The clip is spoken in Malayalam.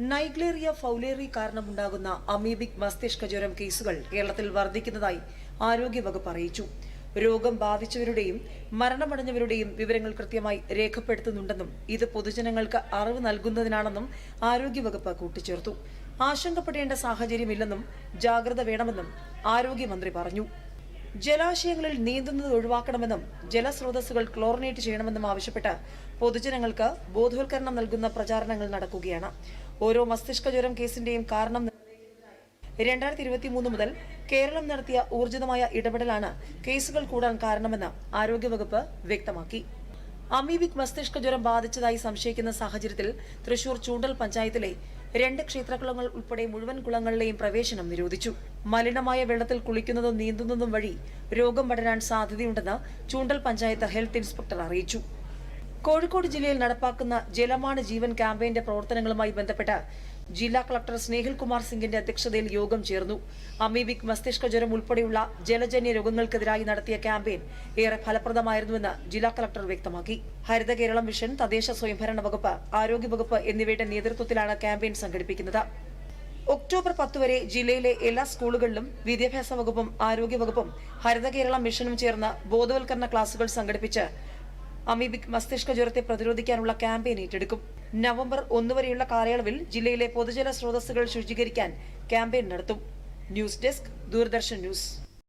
നൈഗ്ലേറിയ ഫൗലേറി കാരണമുണ്ടാകുന്ന അമീബിക് മസ്തിഷ്ക ജ്വരം കേസുകൾ കേരളത്തിൽ വർദ്ധിക്കുന്നതായി ആരോഗ്യവകുപ്പ് അറിയിച്ചു. രോഗം ബാധിച്ചവരുടെയും മരണമടഞ്ഞവരുടെയും വിവരങ്ങൾ കൃത്യമായി രേഖപ്പെടുത്തുന്നുണ്ടെന്നും ഇത് പൊതുജനങ്ങൾക്ക് അറിവ് നൽകുന്നതിനാണെന്നും ആരോഗ്യവകുപ്പ് കൂട്ടിച്ചേർത്തു. ആശങ്കപ്പെടേണ്ട സാഹചര്യമില്ലെന്നും ജാഗ്രത വേണമെന്നും ആരോഗ്യമന്ത്രി പറഞ്ഞു. ജലാശയങ്ങളിൽ നീന്തുന്നത് ഒഴിവാക്കണമെന്നും ജലസ്രോതസ്സുകൾ ക്ലോറിനേറ്റ് ചെയ്യണമെന്നും ആവശ്യപ്പെട്ട് പൊതുജനങ്ങൾക്ക് ബോധവൽക്കരണം നൽകുന്ന പ്രചാരണങ്ങൾ നടക്കുകയാണ്. ഓരോ മസ്തിഷ്ക ജ്വരം കേസിന്റെയും കാരണം രണ്ടായിരത്തി ഇരുപത്തി മൂന്ന് മുതൽ കേരളം നടത്തിയ ഊർജിതമായ ഇടപെടലാണ് കേസുകൾ കൂടാൻ കാരണമെന്ന് ആരോഗ്യവകുപ്പ് വ്യക്തമാക്കി. അമീബിക് മസ്തിഷ്ക ജ്വരം ബാധിച്ചതായി സംശയിക്കുന്ന സാഹചര്യത്തിൽ തൃശൂർ ചൂണ്ടൽ പഞ്ചായത്തിലെ രണ്ട് ക്ഷേത്രകുളങ്ങൾ ഉൾപ്പെടെ മുഴുവൻ കുളങ്ങളിലെയും പ്രവേശനം നിരോധിച്ചു. മലിനമായ വെള്ളത്തിൽ കുളിക്കുന്നതും നീന്തുന്നതും വഴി രോഗം പടരാൻ സാധ്യതയുണ്ടെന്ന് ചൂണ്ടൽ പഞ്ചായത്ത് ഹെൽത്ത് ഇൻസ്പെക്ടർ അറിയിച്ചു. കോഴിക്കോട് ജില്ലയിൽ നടപ്പാക്കുന്ന ജലമാണ് ജീവൻ ക്യാമ്പയിന്റെ പ്രവർത്തനങ്ങളുമായി ബന്ധപ്പെട്ട് ജില്ലാ കളക്ടർ സ്നേഹിൽ കുമാർ സിംഗിന്റെ അധ്യക്ഷതയിൽ യോഗം ചേർന്നു. അമീബിക് മസ്തിഷ്ക ജ്വരം ഉൾപ്പെടെയുള്ള ജലജന്യ രോഗങ്ങൾക്കെതിരായി നടത്തിയ ക്യാമ്പയിൻ ഏറെ ഫലപ്രദമായിരുന്നുവെന്ന് ജില്ലാ കളക്ടർ വ്യക്തമാക്കി. ഹരിത കേരളം മിഷൻ തദ്ദേശ സ്വയംഭരണ വകുപ്പ് ആരോഗ്യവകുപ്പ് എന്നിവയുടെ നേതൃത്വത്തിലാണ് ക്യാമ്പയിൻ സംഘടിപ്പിക്കുന്നത്. ഒക്ടോബർ പത്ത് വരെ ജില്ലയിലെ എല്ലാ സ്കൂളുകളിലും വിദ്യാഭ്യാസ വകുപ്പും ആരോഗ്യവകുപ്പും ഹരിത കേരളം മിഷനും ചേർന്ന് ബോധവൽക്കരണ ക്ലാസുകൾ സംഘടിപ്പിച്ച് അമീബിക് മസ്തിഷ്ക ജ്വരത്തെ പ്രതിരോധിക്കാനുള്ള ക്യാമ്പയിൻ ഏറ്റെടുക്കും. നവംബർ ഒന്ന് വരെയുള്ള കാലയളവിൽ ജില്ലയിലെ പൊതുജല സ്രോതസ്സുകൾ ശുചീകരിക്കാൻ ക്യാമ്പയിൻ നടത്തും. News desk Doordarshan news.